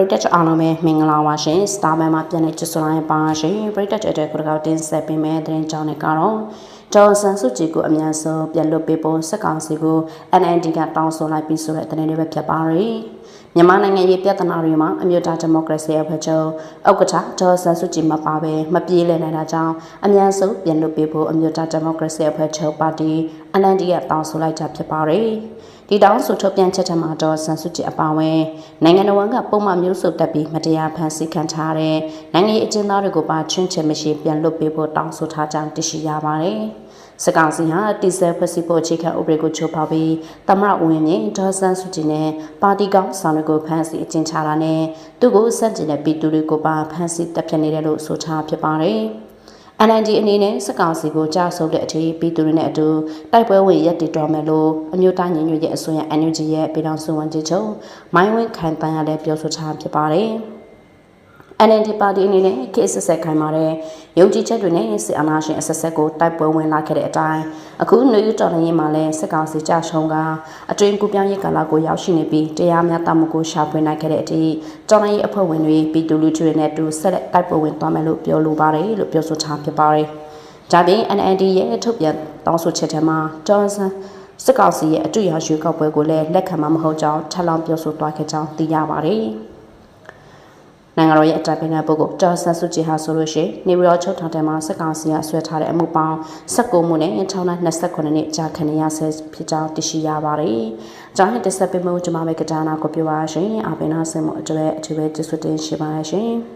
ရိသတ်အားလုံးပဲမင်္ဂလာပါရှင်စတာဘန်မှာပြန်နေချစ်စွာရင်ပါရှင်ပရိသတ်တဲ့ကိုတော့တင်ဆက်ပေးမယ်တဲ့ကြောင်းနဲ့ကတော့ဒေါ်ဆန်စုကြည်ကိုအများဆုံးပြန်လွတ်ပေးဖို့စက်ကောင်စီကို NND ကတောင်းဆိုလိုက်ပြီးဆိုတဲ့တဲ့တွေပဲဖြစ်ပါရယ်မြန်မာနိုင်ငံရေးပြဿနာတွေမှာအမျိုးသားဒီမိုကရေစီအဖွဲ့ချုပ်ဥက္ကဋ္ဌဒေါ်ဆန်စုကြည်မပါဘဲမပြေးလည်နိုင်တာကြောင့်အများဆုံးပြန်လွတ်ပေးဖို့အမျိုးသားဒီမိုကရေစီအဖွဲ့ချုပ်ပါတီ NND ကတောင်းဆိုလိုက်တာဖြစ်ပါရယ်ဒီတောင်းဆိုထုတ်ပြန်ချက်ထမှာတော့ဆန်စုကြည်အပါအဝင်နိုင်ငံတော်ကပုံမှန်မျိုးစုတက်ပြီးမတရားဖန်ဆီးခံထားတဲ့နိုင်ငံရေးအကျဉ်းသားတွေကိုပါချွင်းချင်မရှိပြန်လွတ်ပေးဖို့တောင်းဆိုထားကြောင်းသိရှိရပါတယ်။စကောင်စီဟာတီဆယ်ဖစီဖို့အခြေခံဥပဒေကိုချိုးဖောက်ပြီးတမရဝင်မြင့်ဒေါ်ဆန်စုကြည်နဲ့ပါတီကောင်ဆောင်တွေကိုဖန်ဆီးအကျဉ်းချတာနဲ့သူ့ကိုစန့်ကျင်တဲ့ပြည်သူတွေကိုပါဖန်ဆီးတပ်ဖြတ်နေတယ်လို့ဆိုထားဖြစ်ပါတယ်။ NND အနေနဲ့စကောင်စီကိုကြားဆုပ်တဲ့အထိပြည်သူတွေနဲ့အတူတိုက်ပွဲဝင်ရက်တည်တော်မယ်လို့အမျိုးသားညီညွတ်ရေးအစိုးရ NUG ရဲ့ပြည်တော်စုဝန်ကြီးချုပ်မိုင်းဝင်းခိုင်တန်းရလည်းပြောဆိုထားဖြစ်ပါတယ်။ NND ပါတီအနေနဲ့ခေတ်ဆက်ဆက်ခိုင်မာတဲ့ယုံကြည်ချက်တွေနဲ့စစ်အာဏာရှင်အဆက်ဆက်ကိုတိုက်ပွဲဝင်လာခဲ့တဲ့အတိုင်း အခုနေယူတော်လှန်ရေးမှာလည်းစစ်ကောင်စီကြရှုံးကအတွင်ကူပြောင်းရေးကာလကိုရောက်ရှိနေပြီးတရားမျှတမှုကိုရှာဖွေနိုင်ခဲ့တဲ့အထိတော်လှန်ရေးအဖွဲ့ဝင်တွေပြည်သူလူထုတွေနဲ့တူဆက်လက်တိုက်ပွဲဝင်သွားမယ်လို့ပြောလိုပါတယ်လို့ပြောဆိုထားဖြစ်ပါတယ်။ဒါပြင် NND ရဲ့ထုတ်ပြန်တောင်းဆိုချက်ထဲမှာဂျွန်ဆန်စစ်ကောင်စီရဲ့အတွေ့အကြုံကောက်ပွဲကိုလည်းလက်ခံမှာမဟုတ်ကြောင်းထပ်လောင်းပြောဆိုသွားခဲ့ကြောင်းသိရပါတယ်။ နိုင်ငံတော်ရဲ့အတိုင်ပင်ခံပုဂ္ဂိုလ်ဒေါ်ဆန်စုကြည်ဟာဆိုလို့ရှိရင်နေပြည်တော်ချုပ်ထောင်ထဲမှာစက်ကောင်စီကဆွဲထားတဲ့အမှုပေါင်း19မှုနဲ့ထောင်နဲ့29နှစ်ကြာခံရဆဲဖြစ်ကြောင်းသိရှိရပါတယ်။ကျောင်းဟတက်ဆက်ပေးမှုကျွန်မပဲကတာနာကိုပြောပါရှင်။အပင်နာဆင်မှုအတွက်အထူးပဲကျေးဇူးတင်ရှိပါတယ်ရှင်။